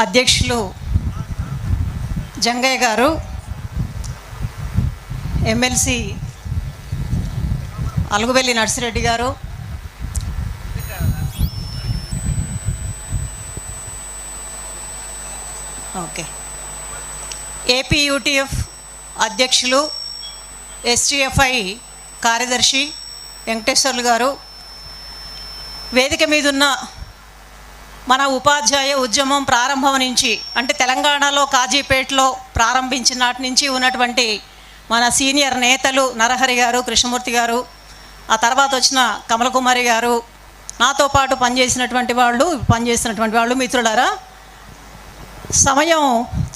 అధ్యక్షులు జంగయ్య గారు ఎమ్మెల్సీ అలుగుబెల్లి నర్సిరెడ్డి గారు ఓకే. ఏపీయూటిఎఫ్ అధ్యక్షులు ఎస్టీఎఫ్ఐ కార్యదర్శి వెంకటేశ్వర్లు గారు వేదిక మీదున్న మన ఉపాధ్యాయ ఉద్యమం ప్రారంభం నుంచి అంటే తెలంగాణలో కాజీపేటలో ప్రారంభించిన నాటి నుంచి ఉన్నటువంటి మన సీనియర్ నేతలు నరహరి గారు కృష్ణమూర్తి గారు ఆ తర్వాత వచ్చిన కమలకుమారి గారు నాతో పాటు పనిచేసినటువంటి వాళ్ళు పనిచేసినటువంటి వాళ్ళు మిత్రులారా సమయం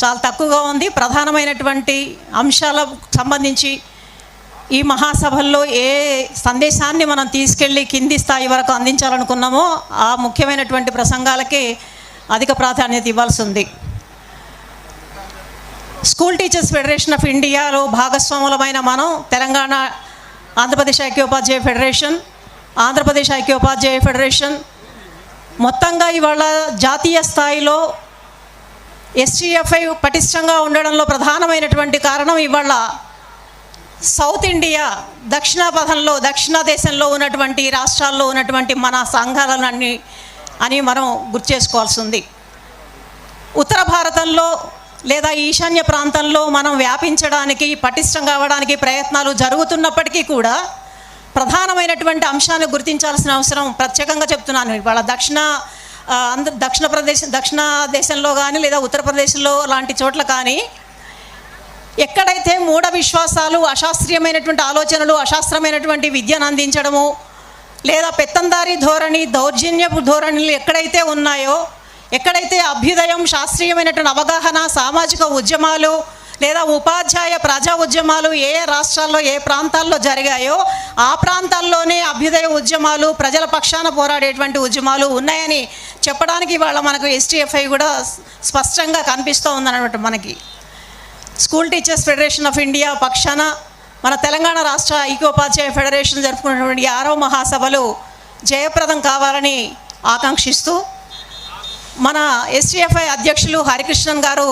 చాలా తక్కువగా ఉంది. ప్రధానమైనటువంటి అంశాలకు సంబంధించి ఈ మహాసభల్లో ఏ సందేశాన్ని మనం తీసుకెళ్ళి కింది స్థాయి వరకు అందించాలనుకున్నామో ఆ ముఖ్యమైనటువంటి ప్రసంగాలకి అధిక ప్రాధాన్యత ఇవ్వాల్సి ఉంది. స్కూల్ టీచర్స్ ఫెడరేషన్ ఆఫ్ ఇండియాలో భాగస్వాములమైన మనం తెలంగాణ ఆంధ్రప్రదేశ్ ఐక్యోపాధ్యాయ ఫెడరేషన్ ఆంధ్రప్రదేశ్ ఐక్యోపాధ్యాయ ఫెడరేషన్ మొత్తంగా ఇవాళ జాతీయ స్థాయిలో ఎస్టీఎఫ్ఐ పటిష్టంగా ఉండడంలో ప్రధానమైనటువంటి కారణం ఇవాళ సౌత్ ఇండియా దక్షిణాపథంలో దక్షిణ దేశంలో ఉన్నటువంటి రాష్ట్రాల్లో ఉన్నటువంటి మన సంఘాలన్నీ అని మనం గుర్తు చేసుకోవాల్సి ఉంది ఉత్తర భారతంలో లేదా ఈశాన్య ప్రాంతంలో మనం వ్యాపించడానికి పటిష్టం కావడానికి ప్రయత్నాలు జరుగుతున్నప్పటికీ కూడా ప్రధానమైనటువంటి అంశాన్ని గుర్తించాల్సిన అవసరం ప్రత్యేకంగా చెప్తున్నాను. ఇవాళ దక్షిణ అంద దక్షిణ ప్రదేశ్ దక్షిణ దేశంలో కానీ లేదా ఉత్తరప్రదేశ్లో లాంటి చోట్ల కానీ ఎక్కడైతే మూఢ విశ్వాసాలు అశాస్త్రీయమైనటువంటి ఆలోచనలు అశాస్త్రమైనటువంటి విద్యను అందించడము లేదా పెత్తందారి ధోరణి దౌర్జన్యపు ధోరణులు ఎక్కడైతే ఉన్నాయో ఎక్కడైతే అభ్యుదయం శాస్త్రీయమైనటువంటి అవగాహన సామాజిక ఉద్యమాలు లేదా ఉపాధ్యాయ ప్రజా ఉద్యమాలు ఏ రాష్ట్రాల్లో ఏ ప్రాంతాల్లో జరిగాయో ఆ ప్రాంతాల్లోనే అభ్యుదయ ఉద్యమాలు ప్రజల పక్షాన పోరాడేటువంటి ఉద్యమాలు ఉన్నాయని చెప్పడానికి ఇవాళ మనకు ఎస్టీఎఫ్ఐ కూడా స్పష్టంగా కనిపిస్తూ ఉందన్నమాట మనకి. School teachers federation of India పక్షాన మన తెలంగాణ రాష్ట్ర ఐక్యోపాధ్యాయ ఫెడరేషన్ జరుపుకున్నటువంటి ఆరో మహాసభలు జయప్రదం కావాలని ఆకాంక్షిస్తూ మన ఎస్టీఎఫ్ఐ అధ్యక్షులు హరికృష్ణన్ గారు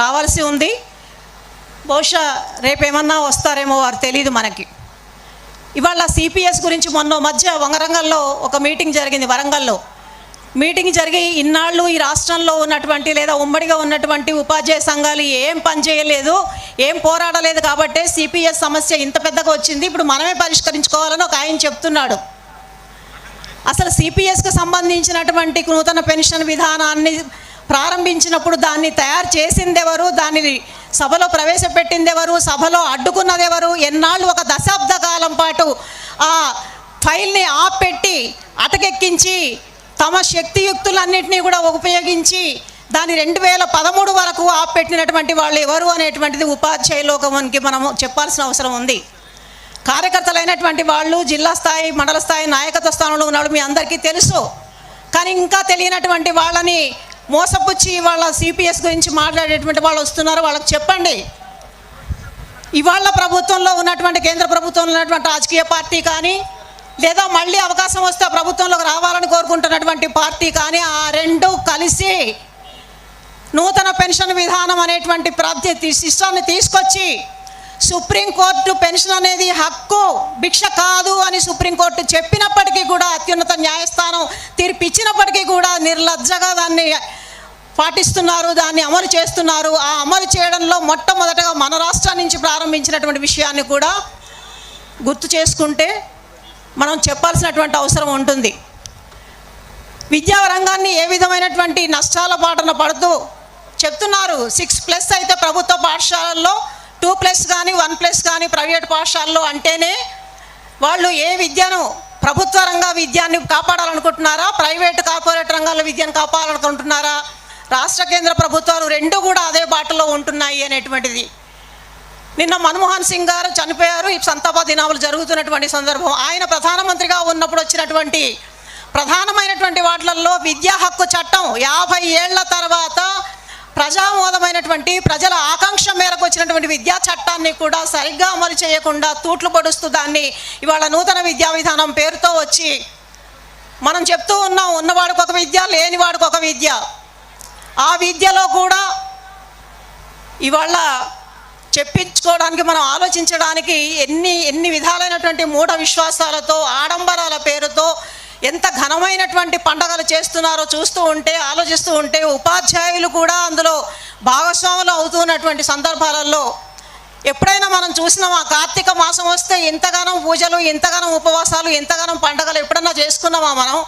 రావాల్సి ఉంది. బహుశా రేపేమన్నా వస్తారేమో వారు తెలియదు మనకి. ఇవాళ సిపిఎస్ గురించి మొన్న మధ్య వంగరంగల్లో ఒక మీటింగ్ జరిగింది వరంగల్లో. మీటింగ్ జరిగి ఇన్నాళ్ళు ఈ రాష్ట్రంలో ఉన్నటువంటి లేదా ఉమ్మడిగా ఉన్నటువంటి ఉపాధ్యాయ సంఘాలు ఏం పని చేయలేదు ఏం పోరాడలేదు కాబట్టే సిపిఎస్ సమస్య ఇంత పెద్దగా వచ్చింది. ఇప్పుడు మనమే పరిష్కరించుకోవాలని ఒక ఆయన చెప్తున్నాడు. అసలు సిపిఎస్కి సంబంధించినటువంటి నూతన పెన్షన్ విధానాన్ని ప్రారంభించినప్పుడు దాన్ని తయారు చేసింది ఎవరు దాన్ని సభలో ప్రవేశపెట్టింది ఎవరు సభలో అడ్డుకున్నది ఎవరు ఎన్నాళ్ళు ఒక దశాబ్ద కాలం పాటు ఆ ఫైల్ని ఆపెట్టి అటకెక్కించి తమ శక్తియుక్తులన్నింటినీ కూడా ఉపయోగించి దాని రెండు వేల పదమూడు వరకు ఆపెట్టినటువంటి వాళ్ళు ఎవరు అనేటువంటిది ఉపాధ్యాయ లోకమునికి మనము చెప్పాల్సిన అవసరం ఉంది. కార్యకర్తలైనటువంటి వాళ్ళు జిల్లా స్థాయి మండల స్థాయి నాయకత్వ స్థానంలో ఉన్నాడు మీ అందరికీ తెలుసు. కానీ ఇంకా తెలియనటువంటి వాళ్ళని మోసపుచ్చి వాళ్ళ సిపిఎస్ గురించి మాట్లాడేటువంటి వాళ్ళు వస్తున్నారు వాళ్ళకి చెప్పండి. ఇవాళ ప్రభుత్వంలో ఉన్నటువంటి కేంద్ర ప్రభుత్వంలో ఉన్నటువంటి రాజకీయ పార్టీ కానీ లేదా మళ్ళీ అవకాశం వస్తే ప్రభుత్వంలోకి రావాలని కోరుకుంటున్నటువంటి పార్టీ కానీ ఆ రెండు కలిసి నూతన పెన్షన్ విధానం అనేటువంటి ప్రాప్తి శిష్యాన్ని తీసుకొచ్చి సుప్రీంకోర్టు పెన్షన్ అనేది హక్కు భిక్ష కాదు అని సుప్రీంకోర్టు చెప్పినప్పటికీ కూడా అత్యున్నత న్యాయస్థానం తీర్పు ఇచ్చినప్పటికీ కూడా నిర్లజ్జగా దాన్ని పాటిస్తున్నారు దాన్ని అమలు చేస్తున్నారు. ఆ అమలు చేయడంలో మొట్టమొదటగా మన రాష్ట్రం నుంచి ప్రారంభించినటువంటి విషయాన్ని కూడా గుర్తు చేసుకుంటే మనం చెప్పాల్సినటువంటి అవసరం ఉంటుంది. విద్యా రంగాన్ని ఏ విధమైనటువంటి నష్టాల బాటన పడుతూ చెప్తున్నారు. సిక్స్ ప్లస్ అయితే ప్రభుత్వ పాఠశాలల్లో టూ ప్లస్ కానీ వన్ ప్లస్ కానీ ప్రైవేట్ పాఠశాలలో అంటేనే వాళ్ళు ఏ విద్యను ప్రభుత్వ రంగ విద్యాన్ని కాపాడాలనుకుంటున్నారా? ప్రైవేట్ కార్పొరేట్ రంగాల విద్యను కాపాడాలనుకుంటున్నారా? రాష్ట్ర కేంద్ర ప్రభుత్వాలు రెండు కూడా అదే బాటలో ఉంటున్నాయి అనేటువంటిది. నిన్న మన్మోహన్ సింగ్ గారు చనిపోయారు. ఈ సంతాప దినాలు జరుగుతున్నటువంటి సందర్భం. ఆయన ప్రధానమంత్రిగా ఉన్నప్పుడు వచ్చినటువంటి ప్రధానమైనటువంటి వాటిలలో విద్యా హక్కు చట్టం యాభై ఏళ్ళ తర్వాత ప్రజామోదమైనటువంటి ప్రజల ఆకాంక్ష మేరకు వచ్చినటువంటి విద్యా చట్టాన్ని కూడా సరిగ్గా అమలు చేయకుండా తూట్లు పొడుస్తూ దాన్ని ఇవాళ నూతన విద్యా విధానం పేరుతో వచ్చి మనం చెప్తూ ఉన్నాం ఉన్నవాడికి ఒక విద్య లేనివాడికి ఒక విద్య. ఆ విద్యలో కూడా ఇవాళ చెప్పించుకోవడానికి మనం ఆలోచించడానికి ఎన్ని ఎన్ని విధాలైనటువంటి మూఢ విశ్వాసాలతో ఆడంబరాల పేరుతో ఎంత ఘనమైనటువంటి పండగలు చేస్తున్నారో చూస్తూ ఉంటే ఆలోచిస్తూ ఉంటే ఉపాధ్యాయులు కూడా అందులో భాగస్వాములు అవుతున్నటువంటి సందర్భాలలో ఎప్పుడైనా మనం చూసినాం ఆ కార్తీక మాసం వస్తే ఇంతగానం పూజలు ఇంతగానం ఉపవాసాలు ఇంతగానం పండగలు ఎప్పుడన్నా చేసుకున్నామా మనం?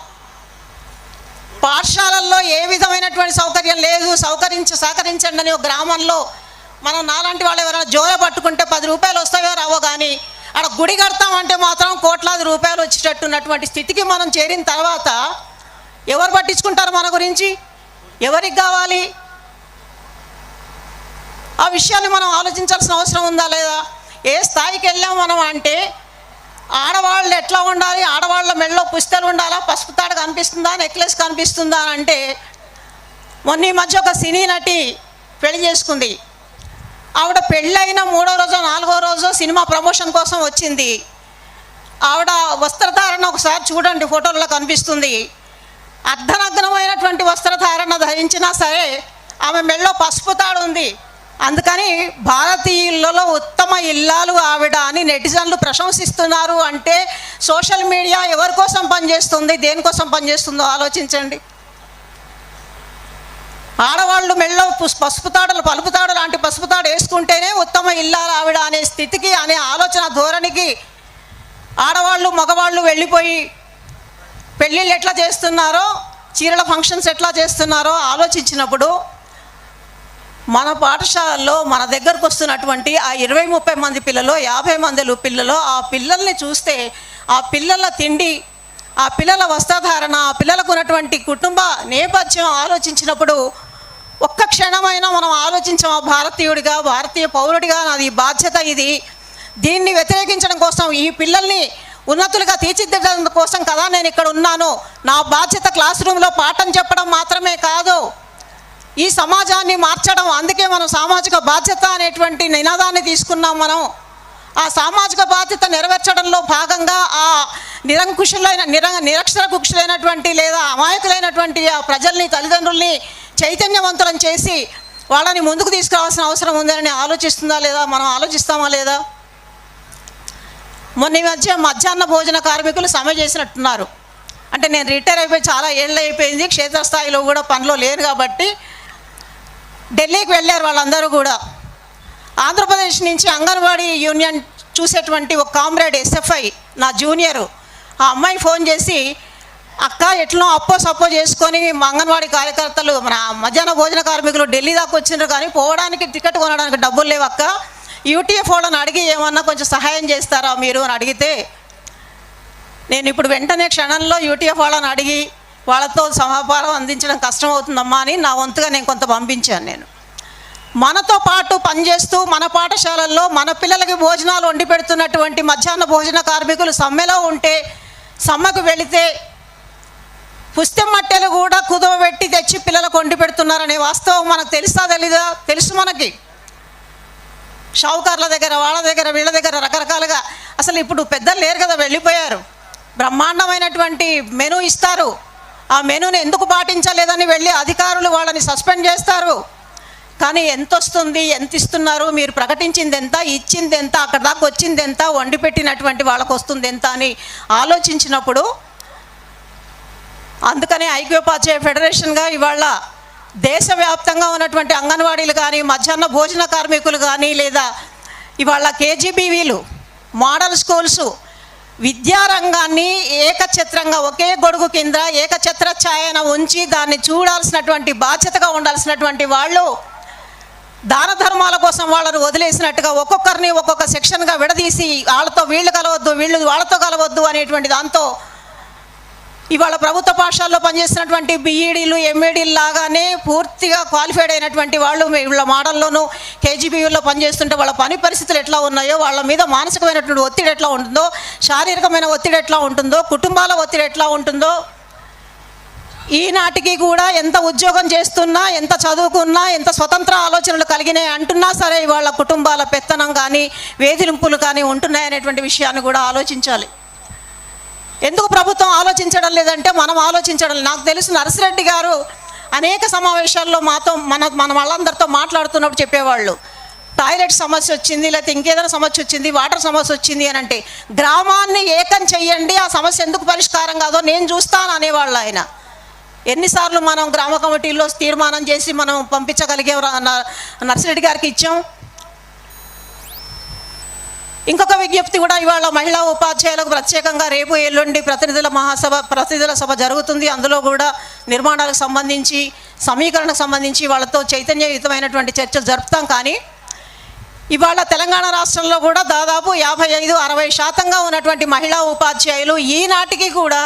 పాఠశాలల్లో ఏ విధమైనటువంటి సౌకర్యం లేదు సౌకరించ సహకరించండి అని ఒక గ్రామంలో మనం నాలాంటి వాళ్ళు ఎవరైనా జోర పట్టుకుంటే పది రూపాయలు వస్తాయో రావో కానీ అక్కడ గుడి కడతామంటే మాత్రం కోట్లాది రూపాయలు వచ్చేటట్టు ఉన్నటువంటి స్థితికి మనం చేరిన తర్వాత ఎవరు పట్టించుకుంటారు మన గురించి? ఎవరికి కావాలి? ఆ విషయాన్ని మనం ఆలోచించాల్సిన అవసరం ఉందా లేదా? ఏ స్థాయికి వెళ్ళాం మనం అంటే ఆడవాళ్ళు ఎట్లా ఉండాలి? ఆడవాళ్ళ మెడలో పుస్తలు ఉండాలా? పసుపు తాడు కనిపిస్తుందా? నెక్లెస్ కనిపిస్తుందా అని అంటే మొన్న ఈ మధ్య ఒక సినీ నటి పెళ్ళి చేసుకుంది. ఆవిడ పెళ్ళైన మూడో రోజు నాలుగో రోజు సినిమా ప్రమోషన్ కోసం వచ్చింది. ఆవిడ వస్త్రధారణ ఒకసారి చూడండి ఫోటోల్లో కనిపిస్తుంది. అర్ధనగ్నమైనటువంటి వస్త్రధారణ ధరించినా సరే ఆమె మెళ్ళలో పసుపు తాడు ఉంది. అందుకని భారతీయులలో ఉత్తమ ఇల్లాలు ఆవిడ అని నెటిజన్లు ప్రశంసిస్తున్నారు అంటే సోషల్ మీడియా ఎవరి కోసం పనిచేస్తుంది దేనికోసం పనిచేస్తుందో ఆలోచించండి. ఆడవాళ్ళు మెళ్ళ పసుపు తాడులు పలుపు తాడు లాంటి పసుపు తాడు వేసుకుంటేనే ఉత్తమ ఇల్లాల ఆవిడ అనే స్థితికి అనే ఆలోచన ధోరణికి ఆడవాళ్ళు మగవాళ్ళు వెళ్ళిపోయి పెళ్ళిళ్ళు ఎట్లా చేస్తున్నారో చీరల ఫంక్షన్స్ ఎట్లా చేస్తున్నారో ఆలోచించినప్పుడు మన పాఠశాలల్లో మన దగ్గరకు వస్తున్నటువంటి ఆ ఇరవై ముప్పై మంది పిల్లలు యాభై మంది పిల్లలు ఆ పిల్లల్ని చూస్తే ఆ పిల్లల తిండి ఆ పిల్లల వస్త్రధారణ ఆ పిల్లలకు ఉన్నటువంటి కుటుంబ నేపథ్యం ఆలోచించినప్పుడు ఒక్క క్షణమైనా మనం ఆలోచించాం భారతీయుడిగా భారతీయ పౌరుడిగా నాది బాధ్యత ఇది. దీన్ని వ్యతిరేకించడం కోసం ఈ పిల్లల్ని ఉన్నతులుగా తీర్చిదిద్దడం కోసం కదా నేను ఇక్కడ ఉన్నాను. నా బాధ్యత క్లాస్ రూమ్లో పాఠం చెప్పడం మాత్రమే కాదు. ఈ సమాజాన్ని మార్చడం అందుకే మనం సామాజిక బాధ్యత అనేటువంటి నినాదాన్ని తీసుకున్నాం మనం. ఆ సామాజిక బాధ్యత నెరవేర్చడంలో భాగంగా ఆ నిరంకుశులైన నిర నిరక్షర కుక్షులైనటువంటి లేదా అమాయకులైనటువంటి ఆ ప్రజల్ని తల్లిదండ్రుల్ని చైతన్యవంతులను చేసి వాళ్ళని ముందుకు తీసుకురావాల్సిన అవసరం ఉందని ఆలోచిస్తుందా లేదా? మనం ఆలోచిస్తామా లేదా? మొన్న ఈ మధ్య మధ్యాహ్న భోజన కార్మికులు సమ్మె చేసినట్టున్నారు. అంటే నేను రిటైర్ అయిపోయి చాలా ఏళ్ళు అయిపోయింది క్షేత్రస్థాయిలో కూడా పనిలో లేను కాబట్టి ఢిల్లీకి వెళ్ళారు వాళ్ళందరూ కూడా. ఆంధ్రప్రదేశ్ నుంచి అంగన్వాడీ యూనియన్ చూసేటువంటి ఒక కామ్రేడ్ ఎస్ఎఫ్ఐ నా జూనియరు ఆ అమ్మాయి ఫోన్ చేసి అక్క ఎట్లా అప్పో సప్పో చేసుకొని మా అంగన్వాడీ కార్యకర్తలు మన మధ్యాహ్న భోజన కార్మికులు ఢిల్లీ దాకా వచ్చిండ్రు కానీ పోవడానికి టికెట్ కొనడానికి డబ్బులు లేవు అక్క. యూటీఎఫ్ వాళ్ళని అడిగి ఏమన్నా కొంచెం సహాయం చేస్తారా మీరు అని అడిగితే నేను ఇప్పుడు వెంటనే క్షణంలో యూటీఎఫ్ వాళ్ళని అడిగి వాళ్ళతో సమాపారం అందించడం కష్టం అవుతుందమ్మా అని నా వంతుగా నేను కొంత పంపించాను నేను. మనతో పాటు పనిచేస్తూ మన పాఠశాలల్లో మన పిల్లలకి భోజనాలు వండి పెడుతున్నటువంటి మధ్యాహ్న భోజన కార్మికులు సమ్మెలో ఉంటే సమ్మకు వెళితే పుస్తెం మట్టెలు కూడా కుదవబెట్టి తెచ్చి పిల్లలకు వండి పెడుతున్నారనే వాస్తవం మనకు తెలుసా తెలీదా? తెలుసు మనకి. షావుకార్ల దగ్గర వాళ్ళ దగ్గర వీళ్ళ దగ్గర రకరకాలుగా. అసలు ఇప్పుడు పెద్దలు లేరు కదా వెళ్ళిపోయారు. బ్రహ్మాండమైనటువంటి మెనూ ఇస్తారు. ఆ మెనూని ఎందుకు పాటించలేదని వెళ్ళి అధికారులు వాళ్ళని సస్పెండ్ చేస్తారు. కానీ ఎంత వస్తుంది ఎంత ఇస్తున్నారు మీరు ప్రకటించింది ఎంత ఇచ్చింది ఎంత అక్కడ దాకా వచ్చింది ఎంత వండి పెట్టినటువంటి వాళ్ళకు వస్తుంది ఎంత అని ఆలోచించినప్పుడు అందుకనే ఐక్యోపాధ్యాయ ఫెడరేషన్గా ఇవాళ దేశవ్యాప్తంగా ఉన్నటువంటి అంగన్వాడీలు కానీ మధ్యాహ్న భోజన కార్మికులు కానీ లేదా ఇవాళ కేజీబీవీలు మోడల్ స్కూల్స్ విద్యారంగాన్ని ఏకఛత్రంగా ఒకే గొడుగు కింద ఏకఛత్ర ఛాయన ఉంచి దాన్ని చూడాల్సినటువంటి బాధ్యతగా ఉండాల్సినటువంటి వాళ్ళు దాన ధర్మాల కోసం వాళ్ళను వదిలేసినట్టుగా ఒక్కొక్కరిని ఒక్కొక్క సెక్షన్గా విడదీసి వాళ్ళతో వీళ్ళు కలవద్దు వీళ్ళు వాళ్ళతో కలవద్దు అనేటువంటి దాంతో ఇవాళ ప్రభుత్వ పాఠశాలలో పనిచేస్తున్నటువంటి బీఈడీలు ఎంఏడీలు లాగానే పూర్తిగా క్వాలిఫైడ్ అయినటువంటి వాళ్ళు వీళ్ళ మోడల్లోనూ కేజీబీయూలో పనిచేస్తుంటే వాళ్ళ పని పరిస్థితులు ఎట్లా ఉన్నాయో వాళ్ళ మీద మానసికమైనటువంటి ఒత్తిడి ఎట్లా ఉంటుందో శారీరకమైన ఒత్తిడి ఎట్లా ఉంటుందో కుటుంబాల ఒత్తిడి ఎట్లా ఉంటుందో ఈనాటికి కూడా ఎంత ఉద్యోగం చేస్తున్నా ఎంత చదువుకున్నా ఎంత స్వతంత్ర ఆలోచనలు కలిగినాయి అంటున్నా సరే వాళ్ళ కుటుంబాల పెత్తనం కానీ వేధింపులు కానీ ఉంటున్నాయనేటువంటి విషయాన్ని కూడా ఆలోచించాలి. ఎందుకు ప్రభుత్వం ఆలోచించడం లేదంటే మనం ఆలోచించడం నాకు తెలుసు నరసిరెడ్డి గారు అనేక సమావేశాల్లో మాతో మన మన వాళ్ళందరితో మాట్లాడుతున్నప్పుడు చెప్పేవాళ్ళు. టాయిలెట్ సమస్య వచ్చింది లేకపోతే ఇంకేదైనా సమస్య వచ్చింది వాటర్ సమస్య వచ్చింది అని అంటే గ్రామాన్ని ఏకం చెయ్యండి ఆ సమస్య ఎందుకు పరిష్కారం కాదో నేను చూస్తాను అనేవాళ్ళు ఆయన. ఎన్నిసార్లు మనం గ్రామ కమిటీలో తీర్మానం చేసి మనం పంపించగలిగే నర్సిరెడ్డి గారికి ఇచ్చాం. ఇంకొక విజ్ఞప్తి కూడా ఇవాళ మహిళా ఉపాధ్యాయులకు ప్రత్యేకంగా రేపు ఎల్లుండి ప్రతినిధుల మహాసభ ప్రతినిధుల సభ జరుగుతుంది. అందులో కూడా నిర్మాణాలకు సంబంధించి సమీకరణకు సంబంధించి వాళ్ళతో చైతన్యయుతమైనటువంటి చర్చలు జరుపుతాం. కానీ ఇవాళ తెలంగాణ రాష్ట్రంలో కూడా దాదాపు యాభై ఐదు అరవై శాతంగా ఉన్నటువంటి మహిళా ఉపాధ్యాయులు ఈనాటికి కూడా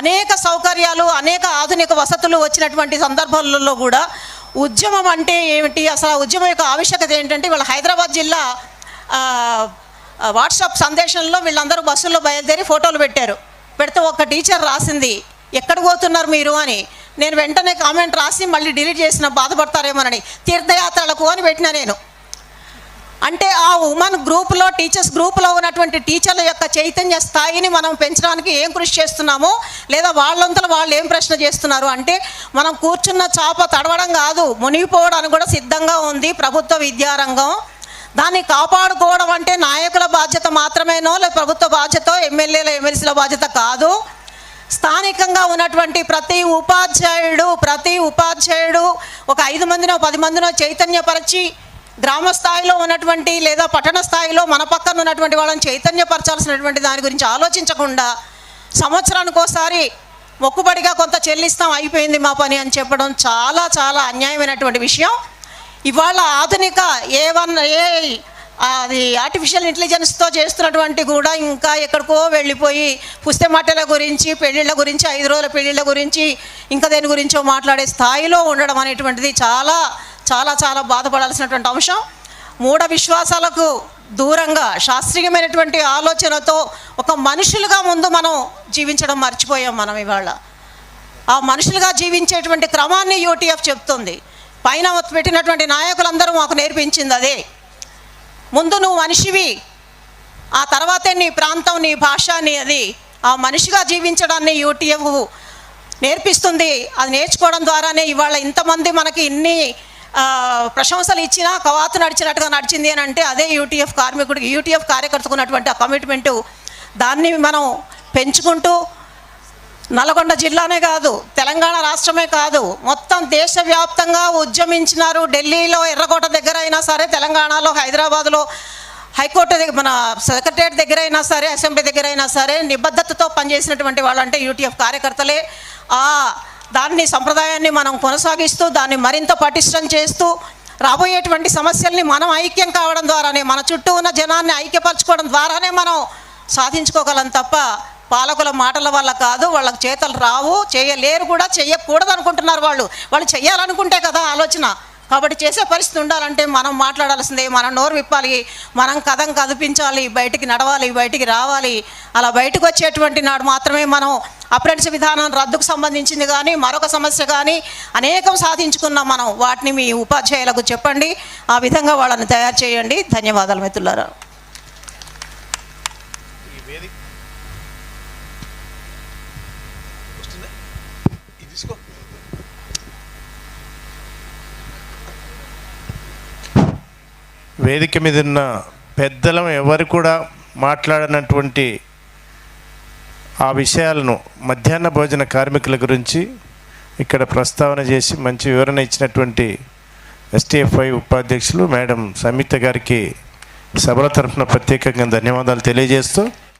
అనేక సౌకర్యాలు అనేక ఆధునిక వసతులు వచ్చినటువంటి సందర్భాలలో కూడా ఉద్యమం అంటే ఏమిటి? అసలు ఉద్యమం యొక్క ఆవశ్యకత ఏంటంటే వాళ్ళ హైదరాబాద్ జిల్లా వాట్సాప్ సందేశంలో వీళ్ళందరూ బస్సుల్లో బయలుదేరి ఫోటోలు పెట్టారు. పెడితే ఒక టీచర్ రాసింది ఎక్కడ పోతున్నారు మీరు? అని. నేను వెంటనే కామెంట్ రాసి మళ్ళీ డిలీట్ చేసిన బాధపడతారేమోనని. తీర్థయాత్రలకు అని పెట్టిన నేను. అంటే ఆ ఉమెన్ గ్రూప్లో టీచర్స్ గ్రూప్లో ఉన్నటువంటి టీచర్ల యొక్క చైతన్య స్థాయిని మనం పెంచడానికి ఏం కృషి చేస్తున్నామో లేదా వాళ్ళంతలో వాళ్ళు ఏం ప్రశ్న చేస్తున్నారు అంటే మనం కూర్చున్న చాప తడవడం కాదు మునిగిపోవడానికి కూడా సిద్ధంగా ఉంది ప్రభుత్వ విద్యారంగం. దాన్ని కాపాడుకోవడం అంటే నాయకుల బాధ్యత మాత్రమేనో లేదా ప్రభుత్వ బాధ్యత ఎమ్మెల్యేల ఎమ్మెల్సీల బాధ్యత కాదు. స్థానికంగా ఉన్నటువంటి ప్రతి ఉపాధ్యాయుడు ప్రతి ఉపాధ్యాయుడు ఒక ఐదు మందినో పది మందినో చైతన్యపరిచి గ్రామ స్థాయిలో ఉన్నటువంటి లేదా పట్టణ స్థాయిలో మన పక్కన ఉన్నటువంటి వాళ్ళని చైతన్యపరచాల్సినటువంటి దాని గురించి ఆలోచించకుండా సంవత్సరానికి ఒకసారి మొక్కుబడిగా కొంత చెల్లిస్తాం అయిపోయింది మా పని అని చెప్పడం చాలా చాలా అన్యాయమైనటువంటి విషయం. ఇవాళ ఆధునిక ఏ వన్ ఏ అది ఆర్టిఫిషియల్ ఇంటెలిజెన్స్తో చేస్తున్నటువంటి కూడా ఇంకా ఎక్కడికో వెళ్ళిపోయి పుస్తమాటల గురించి పెళ్ళిళ్ళ గురించి ఐదు రోజుల పెళ్ళిళ్ళ గురించి ఇంకా దేని గురించో మాట్లాడే స్థాయిలో ఉండడం అనేటువంటిది చాలా చాలా చాలా బాధపడాల్సినటువంటి అంశం. మూఢ విశ్వాసాలకు దూరంగా శాస్త్రీయమైనటువంటి ఆలోచనతో ఒక మనుషులుగా ముందు మనం జీవించడం మర్చిపోయాం మనం ఇవాళ. ఆ మనుషులుగా జీవించేటువంటి క్రమాన్ని యూటీఎఫ్ చెప్తుంది. పైన పెట్టినటువంటి నాయకులందరూ మాకు నేర్పించింది అదే. ముందు నువ్వు మనిషివి ఆ తర్వాతే నీ ప్రాంతం నీ భాష నీ అది ఆ మనిషిగా జీవించడాన్ని యూటీఎఫ్ నేర్పిస్తుంది. అది నేర్చుకోవడం ద్వారానే ఇవాళ ఇంతమంది మనకి ఇన్ని ప్రశంసలు ఇచ్చినా కవాతు నడిచినట్టుగా నడిచింది అని అంటే అదే యూటీఎఫ్ కార్మికుడికి యూటీఎఫ్ కార్యకర్తకు ఉన్నటువంటి ఆ కమిట్మెంటు దాన్ని మనం పెంచుకుంటూ నల్గొండ జిల్లానే కాదు తెలంగాణ రాష్ట్రమే కాదు. మొత్తం దేశవ్యాప్తంగా ఉద్యమించినారు ఢిల్లీలో ఎర్రకోట దగ్గర అయినా సరే తెలంగాణలో హైదరాబాద్లో హైకోర్టు దగ్గర మన సెక్రటరియట్ దగ్గర అయినా సరే అసెంబ్లీ దగ్గర అయినా సరే నిబద్ధతతో పనిచేసినటువంటి వాళ్ళంటే యూటీఎఫ్ కార్యకర్తలే. ఆ దాన్ని సంప్రదాయాన్ని మనం కొనసాగిస్తూ దాన్ని మరింత పటిష్టం చేస్తూ రాబోయేటువంటి సమస్యల్ని మనం ఐక్యం కావడం ద్వారానే మన చుట్టూ ఉన్న జనాన్ని ఐక్యపరచుకోవడం ద్వారానే మనం సాధించుకోగలం తప్ప పాలకుల మాటల వల్ల కాదు వాళ్ళకి చేతలు రావు చేయలేరు కూడా చేయకూడదు అనుకుంటున్నారు వాళ్ళు. వాళ్ళు చేయాలనుకుంటే కదా ఆలోచన. కాబట్టి చేసే పరిస్థితి ఉండాలంటే మనం మాట్లాడాల్సిందే మనం నోరు విప్పాలి మనం కథం కదిపించాలి బయటికి నడవాలి బయటికి రావాలి. అలా బయటకు వచ్చేటువంటి నాడు మాత్రమే మనం అప్రెంటిస్ విధానం రద్దుకు సంబంధించింది కానీ మరొక సమస్య కానీ అనేకం సాధించుకున్నాం మనం వాటిని మీ ఉపాధ్యాయులకు చెప్పండి. ఆ విధంగా వాళ్ళని తయారు చేయండి. ధన్యవాదాలు మిత్రులారా ఈ వేదిక వస్తుందా ఇది తీసుకో. వేదిక మీద ఉన్న పెద్దలం ఎవరు కూడా మాట్లాడనటువంటి ఆ విషయాలను మధ్యాహ్న భోజన కార్మికుల గురించి ఇక్కడ ప్రస్తావన చేసి మంచి వివరణ ఇచ్చినటువంటి ఎస్టీఎఫ్ఐ ఉపాధ్యక్షులు మేడం సంయుక్త గారికి సభల తరఫున ప్రత్యేకంగా ధన్యవాదాలు తెలియజేస్తూ